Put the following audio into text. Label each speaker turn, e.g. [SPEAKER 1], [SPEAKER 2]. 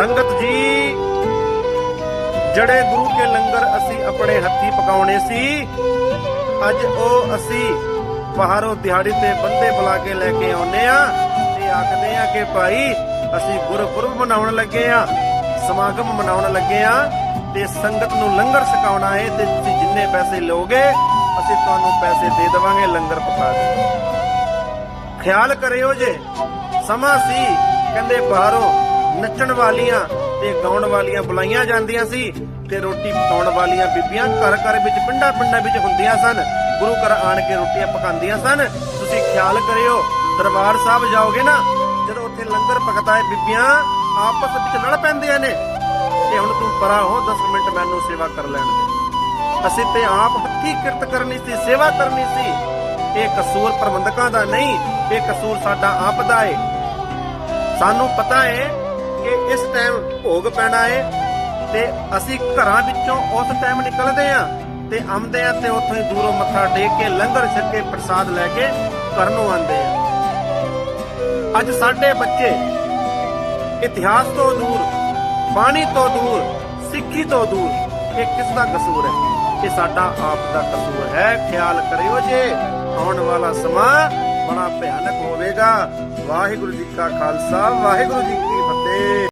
[SPEAKER 1] ਸੰਗਤ ਜੀ, ਜਿਹੜੇ ਗੁਰੂ ਕੇ ਲੰਗਰ ਅਸੀਂ ਆਪਣੇ ਹੱਥੀ ਪਕਾਉਣੇ ਸੀ, ਅੱਜ ਉਹ ਅਸੀਂ ਬਾਹਰੋਂ ਦਿਹਾੜੀ ਤੇ ਬੰਦੇ ਬੁਲਾ ਕੇ ਲੈ ਕੇ ਆਉਨੇ ਆ ਤੇ ਆਖਦੇ ਆ ਕਿ ਭਾਈ ਅਸੀਂ ਗੁਰਪੁਰਬ ਮਨਾਉਣ ਲੱਗੇ ਆ ਸਮਾਗਮ ਮਨਾਉਣ ਲੱਗੇ ਆ ਤੇ ਸੰਗਤ ਨੂੰ ਲੰਗਰ ਛਕਾਉਣਾ ਹੈ ਤੇ ਤੁਸੀਂ ਜਿੰਨੇ ਪੈਸੇ ਲਓਗੇ, ਅਸੀਂ ਤੁਹਾਨੂੰ ਪੈਸੇ ਦੇ ਦੇਵਾਂਗੇ, ਲੰਗਰ ਪਕਾ ਦੇ ਖਿਆਲ ਕਰਿਓ ਜੇ, ਸਮਾਂ ਸੀ, ਕਹਿੰਦੇ ਬਾਹਰੋਂ ਨੱਚਣ ਵਾਲੀਆਂ ਤੇ ਗਾਉਣ ਵਾਲੀਆਂ ਬੁਲਾਈਆਂ ਜਾਂਦੀਆਂ ਸੀ ਤੇ ਰੋਟੀ ਪਕਾਉਣ ਵਾਲੀਆਂ ਬੀਬੀਆਂ ਘਰ ਘਰ ਵਿੱਚ, ਪਿੰਡਾਂ ਪਿੰਡਾਂ ਵਿੱਚ ਹੁੰਦੀਆਂ ਸਨ। ਗੁਰੂ ਘਰ ਆਣ ਕੇ ਰੋਟੀਆਂ ਪਕਾਉਂਦੀਆਂ ਸਨ। ਤੁਸੀਂ ਖਿਆਲ ਕਰਿਓ, ਦਰਬਾਰ ਸਾਹਿਬ ਜਾਓਗੇ ਨਾ, ਜਦੋਂ ਉੱਥੇ ਲੰਗਰ ਪਕਦਾ ਹੈ, ਬੀਬੀਆਂ ਆਪਸ ਵਿੱਚ ਲੜ ਪੈਂਦੀਆਂ ਨੇ। ਤੇ ਹੁਣ ਤੂੰ ਪਰਾ ਹੋ 10 ਮਿੰਟ ਮੈਨੂੰ ਸੇਵਾ ਕਰ ਲੈਣ ਦੇ। ਅਸੀਂ ਤੇ ਆਪ ਹੱਥੀ ਕਿਰਤ ਕਰਨੀ ਸੀ, ਸੇਵਾ ਕਰਨੀ ਸੀ। ਇਹ ਕਸੂਰ ਪ੍ਰਬੰਧਕਾਂ ਦਾ ਨਹੀਂ, ਇਹ ਕਸੂਰ ਸਾਡਾ ਆਪ ਦਾ ਏ। ਸਾਨੂੰ ਪਤਾ ਏ ਕਿ ਇਸ ਟਾਈਮ ਭੋਗ ਪੈਣਾ ਏ ਤੇ ਅਸੀਂ ਘਰਾਂ ਵਿੱਚੋਂ ਉਸ ਟਾਈਮ ਨਿਕਲਦੇ ਆ ਤੇ ਆਉਂਦੇ ਆ ਤੇ ਉੱਥੋਂ ਹੀ ਦੂਰੋਂ ਮੱਥਾ ਟੇਕ ਕੇ, ਲੰਗਰ ਛਕ ਕੇ ਪ੍ਰਸਾਦ ਲੈ ਕੇ ਘਰ ਨੂੰ ਆਉਂਦੇ ਆ। ਅੱਜ ਸਾਡੇ ਬੱਚੇ ਇਤਿਹਾਸ ਤੋਂ ਦੂਰ, ਬਾਣੀ ਤੋਂ ਦੂਰ, ਸਿੱਖੀ ਤੋਂ ਦੂਰ, ਇਹ ਕਿਸ ਦਾ ਕਸੂਰ ਹੈ? ਇਹ ਸਾਡਾ ਆਪ ਦਾ ਕਸੂਰ ਹੈ। ਖਿਆਲ ਕਰਿਓ ਜੇ ਆਉਣ ਵਾਲਾ ਸਮਾਂ ਬੜਾ ਭਿਆਨਕ ਹੋਵੇਗਾ। ਵਾਹਿਗੁਰੂ ਜੀ ਕਾ ਖਾਲਸਾ ਵਾਹਿਗੁਰੂ ਜੀ ਕੀ ਫਤਿਹ।